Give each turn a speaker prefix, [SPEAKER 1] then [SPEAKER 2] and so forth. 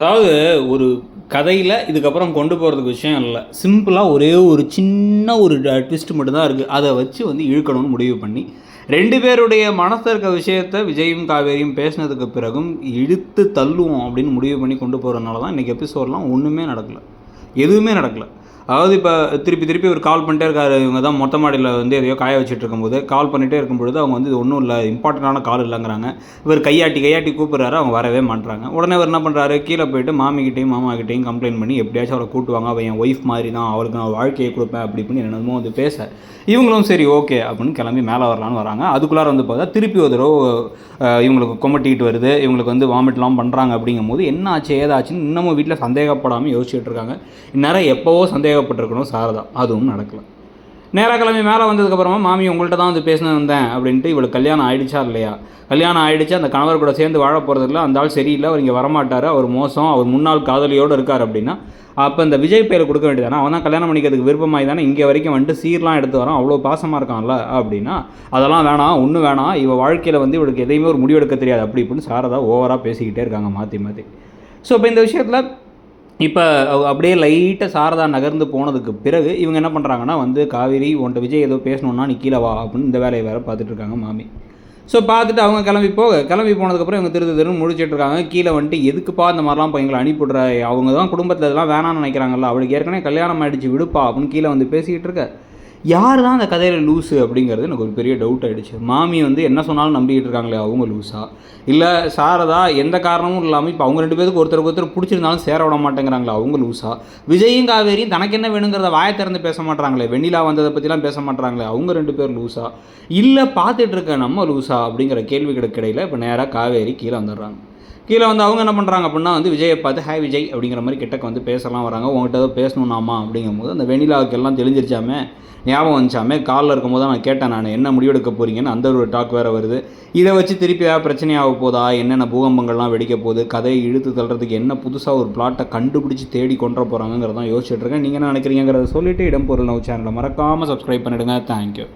[SPEAKER 1] அதாவது ஒரு கதையில் இதுக்கப்புறம் கொண்டு போகிறதுக்கு விஷயம் இல்லை. சிம்பிளாக ஒரே ஒரு சின்ன ஒரு ட்விஸ்ட் மட்டும்தான் இருக்குது அதை வச்சு வந்து இழுக்கணும்னு முடிவு பண்ணி ரெண்டு பேருடைய மனசில் இருக்க விஷயத்த விஜயும் காவேரியும் பேசினதுக்கு பிறகும் இழுத்து தள்ளுவோம் அப்படின்னு முடிவு பண்ணி கொண்டு போகிறதுனால தான் இன்றைக்கி எபிசோடெலாம் ஒன்றுமே நடக்கலை. எதுவுமே நடக்கலை. அதாவது இப்போ திருப்பி திருப்பி ஒரு கால் பண்ணிட்டே இருக்காரு. இவங்க தான் மொட்டை மாடியில் வந்து எதையோ காய வச்சுட்டு இருக்கும்போது கால் பண்ணிகிட்டே இருக்கும்பொழுது அவங்க வந்து இது ஒன்றும் இல்லை இம்பார்ட்டண்ட்டான கால் இல்லைங்கிறாங்க. இவர் கையாட்டி கையாட்டி கூப்பிட்றாரு அவங்க வரவே மாட்டுறாங்க உடனே அவர் என்ன பண்ணுறாரு கீழே போயிட்டு மாமிக்கிட்டையும் மாமாக்கிட்டையும் கம்ப்ளைண்ட் பண்ணி எப்படியாச்சும் அவரை கூட்டுவாங்க. அவன் என் ஒய்ஃப் மாதிரி தான் அவளுக்கு நான் வாழ்க்கையை கொடுப்பேன் அப்படி இப்படின்னு என்னமோ வந்து பேச இவங்களும் சரி ஓகே அப்படின்னு கிளம்பி மேலே வரலான்னு வராங்க. அதுக்குள்ளார வந்து பார்த்தா திருப்பி ஒரு தடவை இவங்களுக்கு கொமட்டிக்கிட்டு வருது. இவங்களுக்கு வந்து வாமிட்லாம் பண்ணுறாங்க அப்படிங்கும்போது என்ன ஆச்சு ஏதாச்சுன்னு இன்னமும் வீட்டில் சந்தேகப்படாமல் யோசிச்சுட்டு இருக்காங்க. இந்நேரம் எப்போவோ தேவைப்பட்டிருக்கணும் சாரதா. அதுவும் நடக்கல. நேராக கிளம்பி மேலே வந்ததுக்கப்புறமா மாமி உங்கள்கிட்ட தான் வந்து பேசினு வந்தேன் அப்படின்ட்டு இவளுக்கு கல்யாணம் ஆயிடுச்சா இல்லையா? கல்யாணம் ஆயிடுச்சு அந்த கணவர் கூட சேர்ந்து வாழ போகிறதுல அந்த ஆள் சரியில்லை அவர் இங்கே வரமாட்டார் அவர் மோசம் அவர் முன்னாள் காதலியோடு இருக்கார் அப்படின்னா அப்போ இந்த விஜய் பேரை கொடுக்க வேண்டியதானே? அவன் தான் கல்யாணம் பண்ணிக்கிறதுக்கு விருப்பமாகி தானே? இங்கே வரைக்கும் வந்துட்டு சீர்லாம் எடுத்து வரான் அவ்வளோ பாசமாக இருக்கான்ல அப்படின்னா அதெல்லாம் வேணாம் ஒன்றும் வேணாம் இவள் வாழ்க்கையில் வந்து இவளுக்கு எதையுமே ஒரு முடிவெடுக்க தெரியாது அப்படி இப்படின்னு சாரதா ஓவராக பேசிக்கிட்டே இருக்காங்க மாற்றி மாற்றி ஸோ இப்போ இந்த விஷயத்தில் இப்போ அப்படியே லைட்டாக சாரதா நகர்ந்து போனதுக்கு பிறகு இவங்க என்ன பண்ணுறாங்கன்னா வந்து காவேரி உன்ட்ட விஜய் ஏதோ பேசணுன்னா நீ கீழே வா அப்படின்னு இந்த வேலையை வேறு பார்த்துட்டு இருக்காங்க மாமி. ஸோ பார்த்துட்டு அவங்க கிளம்பி போக கிளம்பி போனதுக்கப்புறம் இவங்க திரு திருன்னு முடிச்சிட்டு இருக்காங்க. கீழே வந்துட்டு எதுக்குப்பா இந்த மாதிரிலாம் இப்போ எங்களை அனுப்பிவிடுற? அவங்க தான் குடும்பத்தில் இதெல்லாம் வேணாம்னு நினைக்கிறாங்கல்ல. அவளுக்கு ஏற்கனவே கல்யாணம் ஆகிடுச்சு விடுப்பா அப்படின்னு கீழே வந்து பேசிக்கிட்டு இருக்க. யார் தான் அந்த கதையில் லூஸு அப்படிங்கிறது எனக்கு ஒரு பெரிய டவுட் ஆகிடுச்சு மாமி வந்து என்ன சொன்னாலும் நம்பிக்கிட்டு இருக்காங்களே அவங்க லூஸா இல்லை சாரதா எந்த காரணமும் இல்லாமல் இப்போ அவங்க ரெண்டு பேருக்கு ஒருத்தருக்கு ஒருத்தர் பிடிச்சிருந்தாலும் சேர விட மாட்டேங்கிறாங்களா அவங்க லூஸா விஜயும் காவேரியும் தனக்கு என்ன வேணுங்கிறத வாயை திறந்து பேச மாட்டாங்களே வெண்ணிலா வந்ததை பற்றிலாம் பேச மாட்டாங்களே அவங்க ரெண்டு பேர் லூஸா இல்லை பார்த்துட்டு இருக்க நம்ம லூஸா அப்படிங்கிற கேள்விகளுக்கு இடையில இப்போ நேராக காவேரி கீழே வந்துடுறாங்க. கீழே வந்து அவங்க என்ன பண்ணுறாங்க அப்படின்னா வந்து விஜயை பார்த்து ஹாய் விஜய் அப்படிங்கிற மாதிரி கிட்டக்க வந்து பேசலாம் வராங்க. உங்கள்கிட்ட ஏதோ பேசணும்னாமா அப்படிங்கும்போது அந்த வெனிலாவுக்கு எல்லாம் தெளிஞ்சிருச்சாமே ஞாபகம் வந்துச்சாமே காலில் இருக்கும்போது தான் நான் கேட்டேன் நான் என்ன முடிவெடுக்க போகிறீங்கன்னு அந்த ஒரு டாக் வேறு வருது. இதை வச்சு திருப்பி ஏதாவது பிரச்சனையாக போதா? என்னென்ன பூகம்பங்கள்லாம் வெடிக்க போகுது? கதையை இழுத்து தள்ளுறதுக்கு என்ன புதுசாக ஒரு பிளாட்டை கண்டுபிடிச்சி தேடி கொண்டு போகிறாங்கிறதான் யோசிச்சுட்ருக்கேன் நீங்கள் என்ன நினைக்கிறீங்கிறத சொல்லிவிட்டு இடம் பொருள் நவ் சேனலை மறக்காமல் சப்ஸ்கிரைப் பண்ணிவிடுங்க தேங்க்யூ